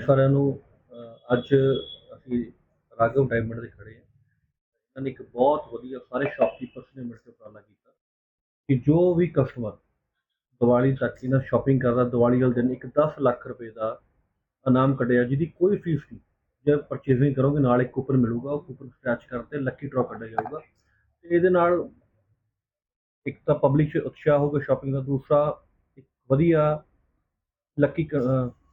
ਸਾਰਿਆਂ ਨੂੰ ਅੱਜ ਅਸੀਂ ਰਾਘਵ ਡਾਇਮੰਡ ਦੇ ਖੜੇ ਹਾਂ। ਇਹਨਾਂ ਨੇ ਇੱਕ ਬਹੁਤ ਵਧੀਆ ਸਾਰੇ ਸ਼ਾਪਕੀਪਰਸ ਨੇ ਮਿਲ ਕੇ ਉਪਰਾਲਾ ਕੀਤਾ ਕਿ ਜੋ ਵੀ ਕਸਟਮਰ ਦੀਵਾਲੀ ਤੱਕ ਇਹਨਾਂ ਸ਼ਾਪਿੰਗ ਕਰਦਾ, ਦੀਵਾਲੀ ਵਾਲੇ ਦਿਨ ਇੱਕ 10 ਲੱਖ ਰੁਪਏ ਦਾ ਇਨਾਮ ਕੱਢਿਆ, ਜਿਹਦੀ ਕੋਈ ਫੀਸ ਨਹੀਂ। ਜੇ ਪਰਚੇਸਿੰਗ ਕਰੋਗੇ, ਨਾਲ ਇੱਕ ਕੂਪਨ ਮਿਲੂਗਾ, ਉਹ ਕੂਪਨ ਸਕ੍ਰੈਚ ਕਰਕੇ ਲੱਕੀ ਡਰਾ ਕੱਢਿਆ ਜਾਊਗਾ। ਤੇ ਇਹਦੇ ਨਾਲ ਇੱਕ ਤਾਂ ਪਬਲਿਕ 'ਚ ਉਤਸ਼ਾਹ ਹੋਊਗਾ ਸ਼ਾਪਿੰਗ ਦਾ, ਦੂਸਰਾ ਇੱਕ ਵਧੀਆ ਲੱਕੀ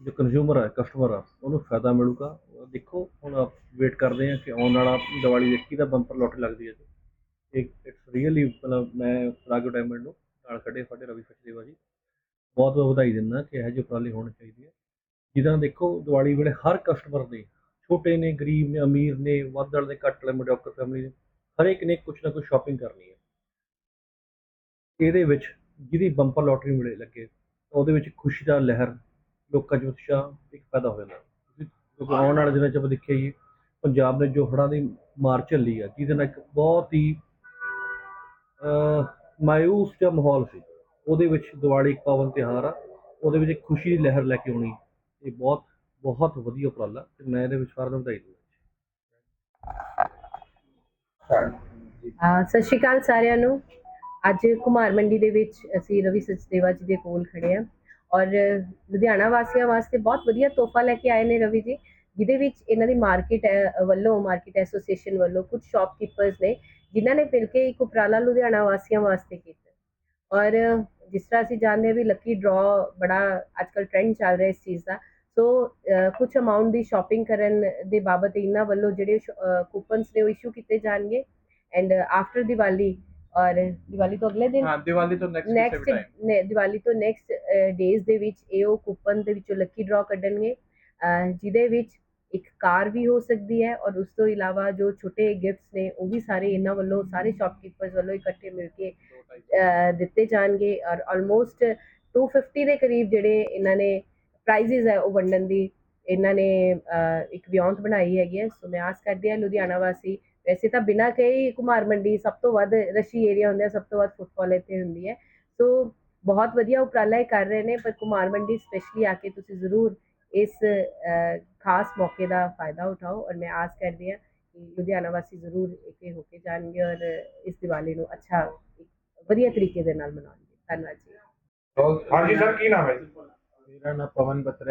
ਜੋ ਕੰਜ਼ਿਊਮਰ ਹੈ ਕਸਟਮਰ ਆ, ਉਹਨੂੰ ਫਾਇਦਾ ਮਿਲੂਗਾ। ਦੇਖੋ, ਹੁਣ ਆਪ ਵੇਟ ਕਰਦੇ ਹਾਂ ਕਿ ਆਉਣ ਵਾਲਾ ਦੀਵਾਲੀ ਦੇਖੀ ਦਾ ਬੰਪਰ ਲੋਟਰੀ ਲੱਗਦੀ ਹੈ ਜੀ। ਇੱਕ ਇਟਸ ਰੀਅਲੀ ਮਤਲਬ ਮੈਂ ਰਾਗੋ ਡਾਇਮੰਡ ਨੂੰ ਨਾਲ ਕੱਢੇ ਸਾਡੇ ਰਵੀ ਸਚਦੇਵਾ ਜੀ। ਬਹੁਤ ਬਹੁਤ ਵਧਾਈ ਦਿੰਦਾ ਕਿ ਇਹੋ ਜਿਹੇ ਉਪਰਾਲੇ ਹੋਣੀ ਚਾਹੀਦੀ ਹੈ। ਜਿੱਦਾਂ ਦੇਖੋ, ਦੀਵਾਲੀ ਵੇਲੇ ਹਰ ਕਸਟਮਰ ਨੇ, ਛੋਟੇ ਨੇ, ਗਰੀਬ ਨੇ, ਅਮੀਰ ਨੇ, ਵੱਧ ਵਾਲੇ ਘੱਟ ਵਾਲੇ ਮਿਡੋਕਰ ਫੈਮਿਲੀ ਨੇ ਹਰੇਕ ਨੇ ਕੁਝ ਨਾ ਕੁਝ ਸ਼ਾਪਿੰਗ ਕਰਨੀ ਹੈ। ਇਹਦੇ ਵਿੱਚ ਜਿਹਦੀ ਬੰਪਰ ਲੋਟਰੀ ਮਿਲੇ ਲੱਗੇ, ਉਹਦੇ ਵਿੱਚ ਖੁਸ਼ੀ ਦਾ ਲਹਿਰ ਲੋਕਾਂ 'ਚ ਉਤਸ਼ਾਹ ਇੱਕ ਪੈਦਾ ਹੋ ਜਾਂਦਾ। ਕਿਉਂਕਿ ਆਉਣ ਵਾਲੇ ਦਿਨਾਂ 'ਚ ਆਪਾਂ ਦੇਖਿਆ ਹੀ ਹੈ, ਪੰਜਾਬ ਨੇ ਜੋ ਹੜ੍ਹਾਂ ਦੀ ਮਾਰ ਝੱਲੀ ਆ ਜਿਹਦੇ ਨਾਲ ਇੱਕ ਬਹੁਤ ਹੀ ਅਹ, ਮਾਯੂਸ ਜਿਹਾ ਮਾਹੌਲ ਸੀ। ਉਹਦੇ ਵਿੱਚ ਦੀਵਾਲੀ ਇੱਕ ਪਾਵਨ ਤਿਉਹਾਰ ਆ ਉਹਦੇ ਵਿੱਚ ਇੱਕ ਖੁਸ਼ੀ ਦੀ ਲਹਿਰ ਲੈ ਕੇ ਆਉਣੀ ਇਹ ਬਹੁਤ ਬਹੁਤ ਵਧੀਆ ਉਪਰਾਲਾ ਤੇ ਮੈਂ ਇਹਦੇ ਵਿੱਚ ਸਾਰਿਆਂ ਨੂੰ ਵਧਾਈ ਦਿੰਦਾ ਅਹ ਸਤਿ ਸ਼੍ਰੀ ਅਕਾਲ ਸਾਰਿਆਂ ਨੂੰ। ਅੱਜ ਕੁਮਾਰ ਮੰਡੀ ਦੇ ਵਿੱਚ ਅਸੀਂ ਰਵੀ ਸਚਦੇਵਾ ਜੀ ਦੇ ਕੋਲ ਖੜੇ ਹਾਂ। ਔਰ ਲੁਧਿਆਣਾ ਵਾਸੀਆਂ ਵਾਸਤੇ ਬਹੁਤ ਵਧੀਆ ਤੋਹਫਾ ਲੈ ਕੇ ਆਏ ਨੇ ਰਵੀ ਜੀ, ਜਿਹਦੇ ਵਿੱਚ ਇਹਨਾਂ ਦੀ ਮਾਰਕੀਟ ਵੱਲੋਂ ਮਾਰਕੀਟ ਐਸੋਸੀਏਸ਼ਨ ਵੱਲੋਂ ਕੁਝ ਸ਼ਾਪਕੀਪਰਸ ਨੇ, ਜਿਨ੍ਹਾਂ ਨੇ ਮਿਲ ਕੇ ਇੱਕ ਉਪਰਾਲਾ ਲੁਧਿਆਣਾ ਵਾਸੀਆਂ ਵਾਸਤੇ ਕੀਤਾ। ਔਰ ਜਿਸ ਤਰ੍ਹਾਂ ਅਸੀਂ ਜਾਣਦੇ ਹਾਂ ਵੀ ਲੱਕੀ ਡਰਾ ਬੜਾ ਅੱਜਕੱਲ ਟ੍ਰੈਂਡ ਚੱਲ ਰਿਹਾ ਇਸ ਚੀਜ਼ ਦਾ, ਸੋ ਕੁਝ ਅਮਾਉਂਟ ਦੀ ਸ਼ਾਪਿੰਗ ਕਰਨ ਦੇ ਬਾਬਤ ਇਹਨਾਂ ਵੱਲੋਂ ਜਿਹੜੇ ਕੂਪਨਸ ਨੇ ਉਹ ਇਸ਼ੂ ਕੀਤੇ ਜਾਣਗੇ। ਐਂਡ ਆਫਟਰ ਦੀਵਾਲੀ ਔਰ ਦੀਵਾਲੀ ਤੋਂ ਅਗਲੇ ਦਿਨ ਹਾਂ ਦੀਵਾਲੀ ਤੋਂ ਨੈਕਸਟ ਨੈਕਸਟ ਦੀਵਾਲੀ ਤੋਂ ਨੈਕਸਟ ਡੇਜ਼ ਦੇ ਵਿੱਚ ਇਹ ਉਹ ਕੂਪਨ ਦੇ ਵਿੱਚੋਂ ਲੱਕੀ ਡਰਾ ਕੱਢਣਗੇ। ਜਿਹਦੇ ਵਿੱਚ ਇੱਕ ਕਾਰ ਵੀ ਹੋ ਸਕਦੀ ਹੈ ਔਰ ਉਸ ਤੋਂ ਇਲਾਵਾ ਜੋ ਛੋਟੇ ਗਿਫਟਸ ਨੇ ਉਹ ਵੀ ਸਾਰੇ ਇਹਨਾਂ ਵੱਲੋਂ ਸਾਰੇ ਸ਼ਾਪਕੀਪਰਸ ਵੱਲੋਂ ਇਕੱਠੇ ਮਿਲ ਕੇ ਦਿੱਤੇ ਜਾਣਗੇ ਔਰ ਆਲਮੋਸਟ 250 ਦੇ ਕਰੀਬ ਜਿਹੜੇ ਇਹਨਾਂ ਨੇ ਪ੍ਰਾਈਜ਼ਸ ਹੈ ਉਹ ਵੰਡਣ ਦੀ ਇਹਨਾਂ ਨੇ ਇੱਕ ਵਿਉਂਤ ਬਣਾਈ ਹੈਗੀ ਹੈ। ਸੋ ਮੈਂ ਆਸ ਕਰਦੀ ਹਾਂ ਲੁਧਿਆਣਾ ਵਾਸੀ ਵੈਸੇ ਤਾਂ ਬਿਨਾਂ ਕਹੀ ਕੁਮਾਰ ਮੰਡੀ ਸਭ ਤੋਂ ਵੱਧ ਰਸ਼ੀ ਏਰੀਆ ਹੁੰਦਾ ਹੈ, ਸਭ ਤੋਂ ਵੱਧ ਫੁੱਟਫਾਲ ਇੱਥੇ ਹੁੰਦੀ ਹੈ। ਸੋ ਬਹੁਤ ਵਧੀਆ ਉਪਰਾਲਾ ਇਹ ਕਰ ਰਹੇ ਨੇ ਪਰ ਕੁਮਾਰ ਮੰਡੀ ਸਪੈਸ਼ਲੀ ਆ ਕੇ ਤੁਸੀਂ ਜ਼ਰੂਰ ਇਸ ਖਾਸ ਮੌਕੇ ਦਾ ਫਾਇਦਾ ਉਠਾਓ ਔਰ ਮੈਂ ਆਸ ਕਰਦੀ ਹਾਂ ਕਿ ਲੁਧਿਆਣਾ ਵਾਸੀ ਜ਼ਰੂਰ ਇੱਥੇ ਹੋ ਕੇ ਜਾਣਗੇ ਔਰ ਇਸ ਦੀਵਾਲੀ ਨੂੰ ਅੱਛਾ ਵਧੀਆ ਤਰੀਕੇ ਦੇ ਨਾਲ ਮਨਾਉਣਗੇ। ਧੰਨਵਾਦ ਜੀ। ਹਾਂਜੀ ਸਰ ਕੀ ਨਾਮ ਹੈ ਜੀ? ਮੇਰਾ ਨਾਮ ਪਵਨ ਬਤਰਾ